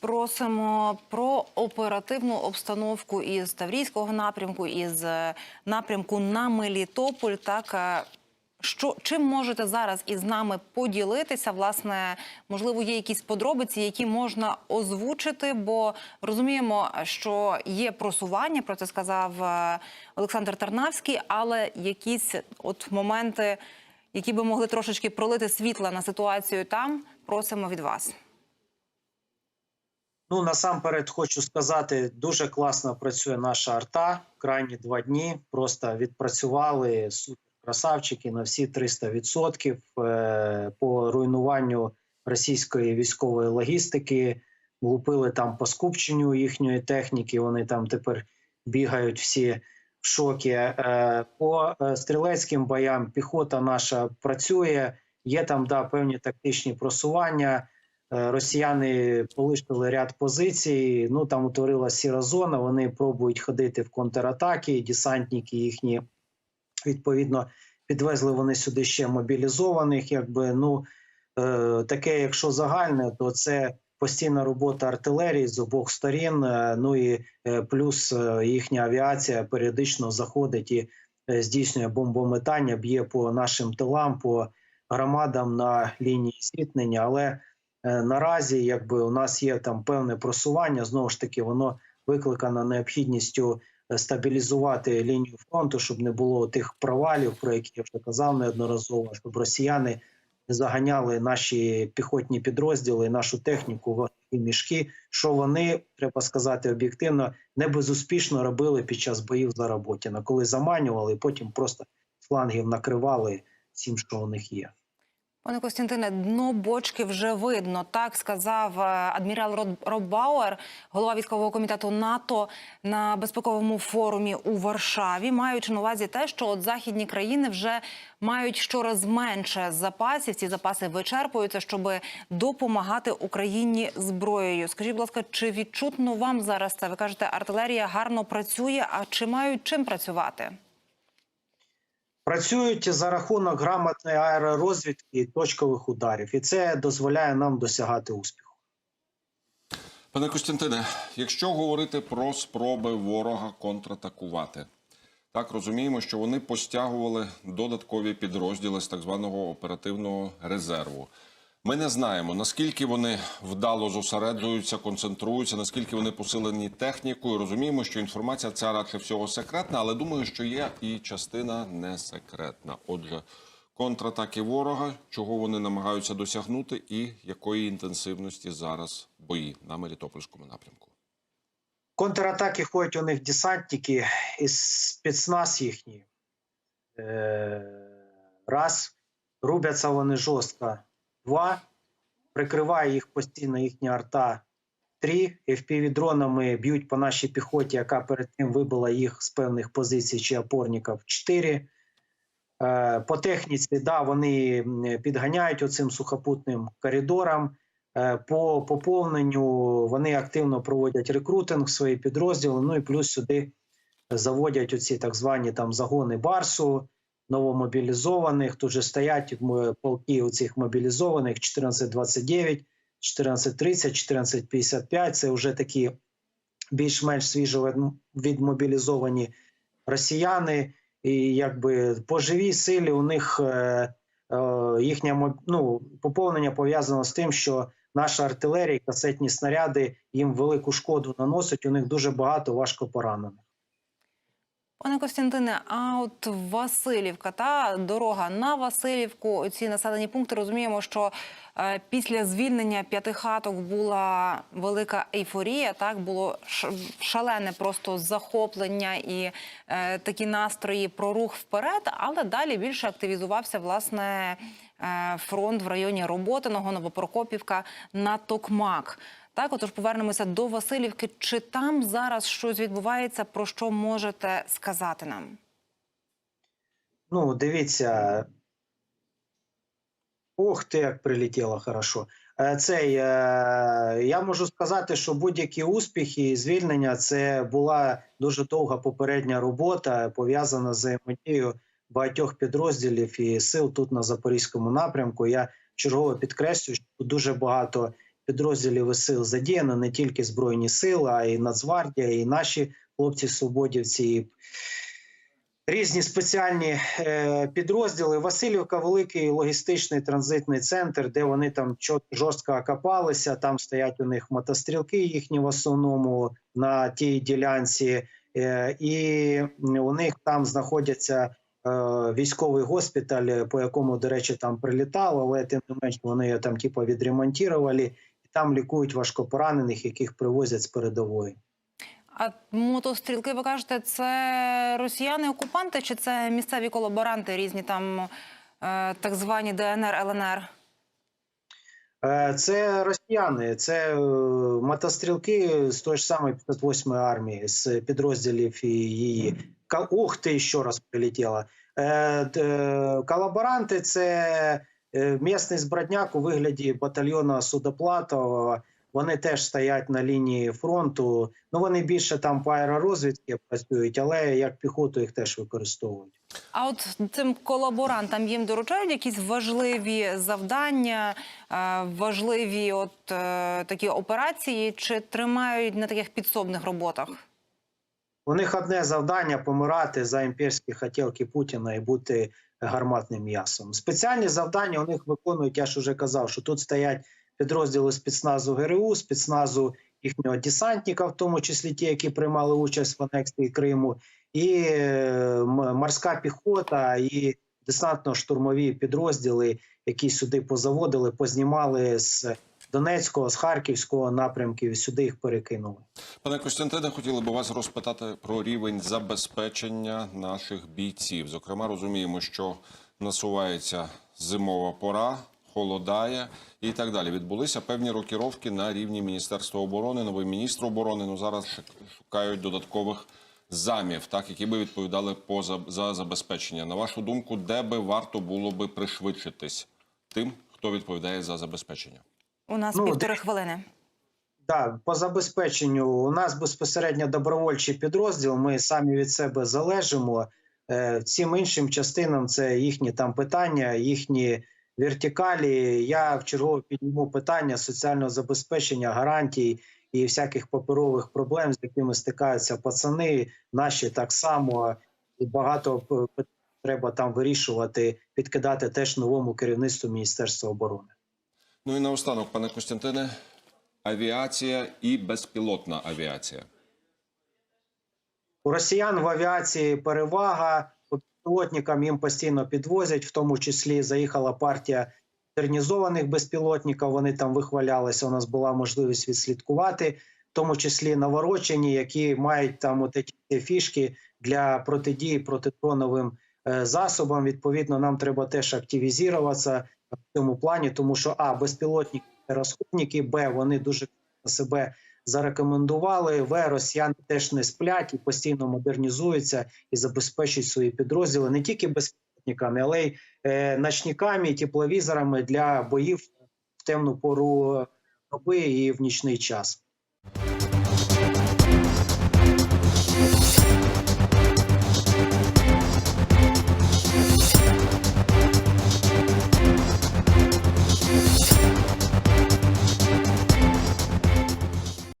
Просимо про оперативну обстановку із Таврійського напрямку, із е, напрямку на Мелітополь. Так е, що чим можете зараз із нами поділитися? Власне, можливо, є якісь подробиці, які можна озвучити, бо розуміємо, що є просування. Про це сказав е, Олександр Тарнавський, але якісь от моменти, які би могли трошечки пролити світла на ситуацію там, просимо від вас. Ну насамперед хочу сказати, дуже класно працює наша арта. Крайні два дні просто відпрацювали красавчики на всі 300% е, по руйнуванню російської військової логістики. Влупили там по скупченню їхньої техніки. Вони там тепер бігають всі в шокі. Е, По е, стрілецьким боям піхота наша працює. Є там да певні тактичні просування. Е, Росіяни полишили ряд позицій. Ну там утворилася сіра зона. Вони пробують ходити в контратаки. Десантники їхні відповідно підвезли вони сюди ще мобілізованих. Якби ну е, таке, якщо загальне, то це постійна робота артилерії з обох сторін. е, Ну і плюс їхня авіація періодично заходить і здійснює бомбометання, б'є по нашим тилам, по громадам на лінії зіткнення. Але наразі, якби у нас є там певне просування, знову ж таки, воно викликано необхідністю е, стабілізувати лінію фронту, щоб не було тих провалів, про які я вже казав неодноразово, щоб росіяни не заганяли наші піхотні підрозділи, нашу техніку в мішки, що вони треба сказати об'єктивно не безуспішно робили під час боїв за Роботіна, коли заманювали, потім просто флангів накривали всім, що у них є. Пане Костянтине, дно бочки вже видно. Так сказав е, адмірал Род- Роб Бауер, голова військового комітету НАТО на безпековому форумі у Варшаві, маючи на увазі те, що от західні країни вже мають щораз менше запасів. Ці запаси вичерпуються, щоб допомагати Україні зброєю. Скажіть, будь ласка, чи відчутно вам зараз це? Ви кажете, артилерія гарно працює. А чи мають чим працювати? Працюють за рахунок грамотної аеророзвідки і точкових ударів, і це дозволяє нам досягати успіху. Пане Костянтине, якщо говорити про спроби ворога контратакувати, так розуміємо, що вони постягували додаткові підрозділи з так званого оперативного резерву. Ми не знаємо, наскільки вони вдало зосереджуються, концентруються, наскільки вони посилені технікою. Розуміємо, що інформація ця радше всього секретна, але думаю, що є і частина не секретна. Отже, контратаки ворога, чого вони намагаються досягнути, і якої інтенсивності зараз бої на Мелітопольському напрямку. Контратаки ходять у них десантники і спецназ їхній. Е, раз. Рубяться вони жорстко. Два. Прикриває їх постійно їхня арта. Три. FPV-дронами б'ють по нашій піхоті, яка перед тим вибила їх з певних позицій чи опорників. Чотири. Е, По техніці, да, вони підганяють оцим сухопутним коридорам. Е, По поповненню вони активно проводять рекрутинг в свої підрозділи. Ну і плюс сюди заводять оці так звані там загони Барсу, новомобілізованих. Тут же стоять полки оцих мобілізованих 1429, 1430, 1455. Це вже такі більш-менш свіжо відмобілізовані росіяни. І якби по живій силі у них е, е, їхнє ну, поповнення пов'язано з тим, що наша артилерія, касетні снаряди їм велику шкоду наносять. У них дуже багато важко поранених. Пане Костянтине, а от Васильівка та дорога на Васильівку, ці населені пункти розуміємо, що е, після звільнення п'яти хаток була велика ейфорія. Так було шалене просто захоплення і е, такі настрої про рух вперед. Але далі більше активізувався власне е, фронт в районі Роботиного, Новопрокопівка на Токмак. Так, отож повернемося до Васильівки. Чи там зараз щось відбувається, про що можете сказати нам? Ну, дивіться. Ох ти, як прилетіло хорошо. Е, Цей, е, я можу сказати, що будь-які успіхи і звільнення це була дуже довга попередня робота, пов'язана з взаємодією багатьох підрозділів і сил тут на Запорізькому напрямку. Я чергово підкреслюю, що дуже багато підрозділів і сил задіяно не тільки збройні сили, а й Нацгвардія, і наші хлопці-свободівці. і Різні спеціальні е, підрозділи. Васильівка великий логістичний транзитний центр, де вони там жорстко окопалися. Там стоять у них мотострілки їхні в основному на тій ділянці, е, і у них там знаходяться е, військовий госпіталь, по якому, до речі, там прилітало, але тим не менш вони його там типу відремонтували, там лікують важкопоранених, яких привозять з передової. А мотострілки, ви кажете, це росіяни-окупанти чи це місцеві колаборанти, різні там е, так звані ДНР, ЛНР? Е, Це росіяни, це е, мотострілки з тої ж самої 58-ї армії, з підрозділів її. Ух ти, ще раз прилетіла. Колаборанти це місний збродняк у вигляді батальйону Судоплатова. Вони теж стоять на лінії фронту. Ну вони більше там по аеророзвідці працюють, але як піхоту їх теж використовують. А от цим колаборантам їм доручають якісь важливі завдання, е, важливі от е, такі операції, чи тримають на таких підсобних роботах? У них одне завдання помирати за імперські хотілки Путіна і бути гарматним м'ясом. Спеціальні завдання у них виконують, я ж уже казав, що тут стоять підрозділи спецназу ГРУ, спецназу їхнього десантника, в тому числі ті, які приймали участь в анексії Криму, і морська піхота, і десантно-штурмові підрозділи, які сюди позаводили, познімали з Донецького, з Харківського напрямків, сюди їх перекинули. Пане Костянтине, хотіли би вас розпитати про рівень забезпечення наших бійців. Зокрема, розуміємо, що насувається зимова пора, холодає і так далі. Відбулися певні рокіровки на рівні Міністерства оборони. Новий міністр оборони ну зараз шукають додаткових замів, так які би відповідали по за забезпечення. На вашу думку, де би варто було би пришвидшитись тим, хто відповідає за забезпечення? У нас Ну, півтори де- хвилини. Так, по забезпеченню у нас безпосередньо добровольчий підрозділ. Ми самі від себе залежимо. Е, Всім іншим частинам це їхні там питання, їхні вертикалі. Я в чергове підніму питання соціального забезпечення, гарантій і всяких паперових проблем, з якими стикаються пацани. Наші так само і багато треба там вирішувати, підкидати теж новому керівництву Міністерства оборони. Ну і наостанок, пане Костянтине, авіація і безпілотна авіація. У росіян в авіації перевага безпілотникам їм постійно підвозять, в тому числі заїхала партія модернізованих безпілотників. Вони там вихвалялися. У нас була можливість відслідкувати, в тому числі наворочені, які мають там от ці фішки для протидії протидроновим е, засобам. Відповідно, нам треба теж активізуватися в цьому плані, тому що а безпілотники це розходники, б вони дуже себе зарекомендували. В росіяни теж не сплять і постійно модернізуються і забезпечують свої підрозділи не тільки безпілотниками, але й е, ночниками, тепловізорами для боїв в темну пору доби і в нічний час.